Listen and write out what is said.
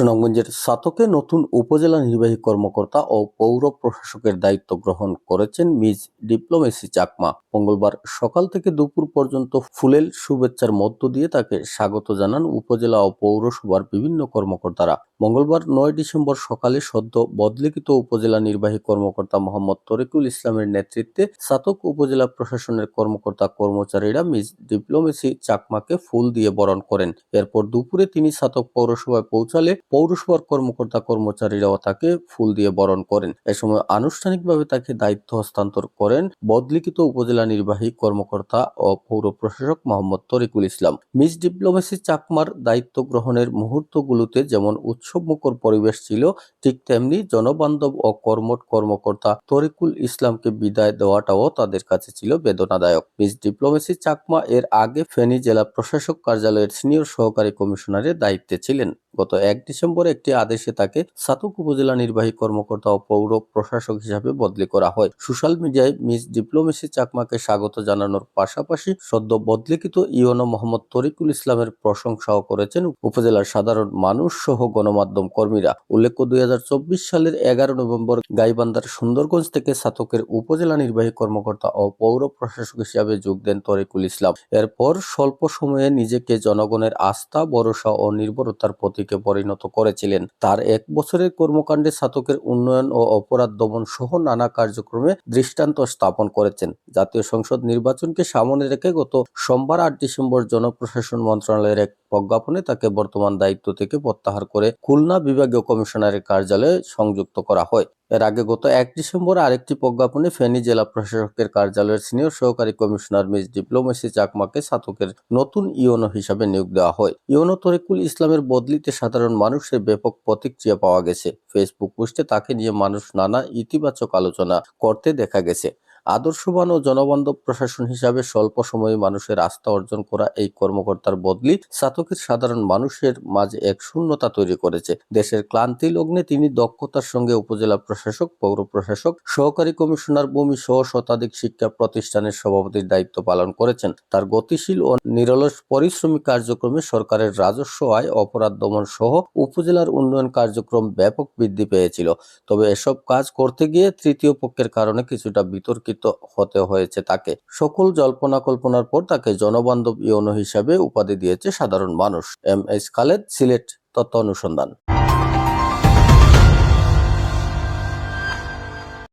সুনামগঞ্জের সাতকে নতুন উপজেলা নির্বাহী কর্মকর্তা ও পৌর প্রশাসকের দায়িত্ব গ্রহণ করেছেন মিজ ডিপ্লোমেসি চাকমা। মঙ্গলবার সকাল থেকে দুপুর পর্যন্ত ফুলেল শুভেচ্ছার মধ্য দিয়ে তাকে স্বাগত জানান উপজেলা ও পৌরসভার বিভিন্ন কর্মকর্তারা। মঙ্গলবার নয় ডিসেম্বর সকালে সদ্য বদলিখিত উপজেলা নির্বাহী কর্মকর্তা মোহাম্মদ তরিকুল ইসলামের নেতৃত্বে সাতক উপজেলা প্রশাসনের কর্মকর্তা কর্মচারীরা মিস ডিপ্লোমেসি চাকমাকে ফুল দিয়ে বরণ করেন। এরপর দুপুরে তিনি সাতক পৌরসভায় পৌঁছালে পৌরসভার কর্মকর্তা কর্মচারীরাও তাকে ফুল দিয়ে বরণ করেন। এ সময় আনুষ্ঠানিকভাবে তাকে দায়িত্ব হস্তান্তর করেন বদলিখিত উপজেলা নির্বাহী কর্মকর্তা ও পৌর প্রশাসক মোহাম্মদ তরিকুল ইসলাম। মিস ডিপ্লোমেসি চাকমার দায়িত্ব গ্রহণের মুহূর্তগুলোতে যেমন উৎসবমুখর পরিবেশ ছিল, ঠিক তেমনি জনবান্ধব ও কর্মট কর্মকর্তা তরিকুল ইসলামকে বিদায় দেওয়াটাও তাদের কাছে ছিল বেদনাদায়ক। মিস ডিপ্লোমেসি চাকমা এর আগে ফেনী জেলা প্রশাসক কার্যালয়ের সিনিয়র সহকারী কমিশনারের দায়িত্বে ছিলেন। গত এক ডিসেম্বর একটি আদেশে তাকে সাতুক উপজেলা নির্বাহী কর্মকর্তা ও পৌর প্রশাসক হিসাবে বদলি করা হয়। সোশ্যাল মিডিয়ায় মিস ডিপ্লোমেসি চাকমাকে স্বাগত জানানোর পাশাপাশি সদ্য বদলিকৃত ইওনো মোহাম্মদ তরিকুল ইসলামের প্রশংসাও করেছেন উপজেলার সাধারণ মানুষ সহ গণমাধ্যম কর্মীরা। উল্লেখ্য, দুই হাজার চব্বিশ সালের এগারো নভেম্বর গাইবান্ধার সুন্দরগঞ্জ থেকে সাতকের উপজেলা নির্বাহী কর্মকর্তা ও পৌর প্রশাসক হিসাবে যোগ দেন তরিকুল ইসলাম। এরপর স্বল্প সময়ে নিজেকে জনগণের আস্থা, ভরসা ও নির্ভরতার প্রতীকে পরিণত করেছিলেন। তার এক বছরের কর্মকাণ্ডে সাতকের উন্নয়ন ও অপরাধ দমন সহ নানা কার্যক্রমে দৃষ্টান্ত স্থাপন করেছেন। জাতীয় সংসদ নির্বাচনকে সামনে রেখে গত সোমবার আট ডিসেম্বর জনপ্রশাসন মন্ত্রণালয়ের এক প্রজ্ঞাপনে তাকে বর্তমান দায়িত্ব থেকে প্রত্যাহার করে খুলনা বিভাগীয় কমিশনারের কার্যালয়ে সংযুক্ত করা হয়। এর আগে গত এক ডিসেম্বর আরেকটি প্রজ্ঞাপনে ফেনী জেলা প্রশাসকের কার্যালয়ের সিনিয়র সহকারী কমিশনার মিস ডিপ্লোমেসি চাকমাকে সাতকের নতুন ইওনো হিসাবে নিয়োগ দেওয়া হয়। ইওনো তরিকুল ইসলামের বদলিতে সাধারণ মানুষের ব্যাপক প্রতিক্রিয়া পাওয়া গেছে। ফেসবুক পোস্টে তাকে নিয়ে মানুষ নানা ইতিবাচক আলোচনা করতে দেখা গেছে। আদর্শবান ও জনবান্ধব প্রশাসন হিসাবে স্বল্প সময়ে মানুষের আস্থা অর্জন করা এই কর্মকর্তার বদলি সাতকের সাধারণ মানুষের মাঝে এক শূন্যতা তৈরি করেছে। দেশের ক্লান্তি লগ্নে তিনি দক্ষতার সঙ্গে উপজেলা প্রশাসক, পৌর প্রশাসক, সহকারী কমিশনার ভূমি সহ শতাধিক শিক্ষা প্রতিষ্ঠানের সভাপতির দায়িত্ব পালন করেছেন। তার গতিশীল ও নিরলস পরিশ্রমী কার্যক্রমে সরকারের রাজস্ব আয়, অপরাধ দমন সহ উপজেলার উন্নয়ন কার্যক্রম ব্যাপক বৃদ্ধি পেয়েছিল। তবে এসব কাজ করতে গিয়ে তৃতীয় পক্ষের কারণে কিছুটা বিতর্কিত হতে হয়েছে তাকে। সকল জল্পনা কল্পনার পর তাকে জনবান্ধব ইয়নো হিসাবে উপাধি দিয়েছে সাধারণ মানুষ। এম এস খালেদ সিলেট তথ্য অনুসন্ধান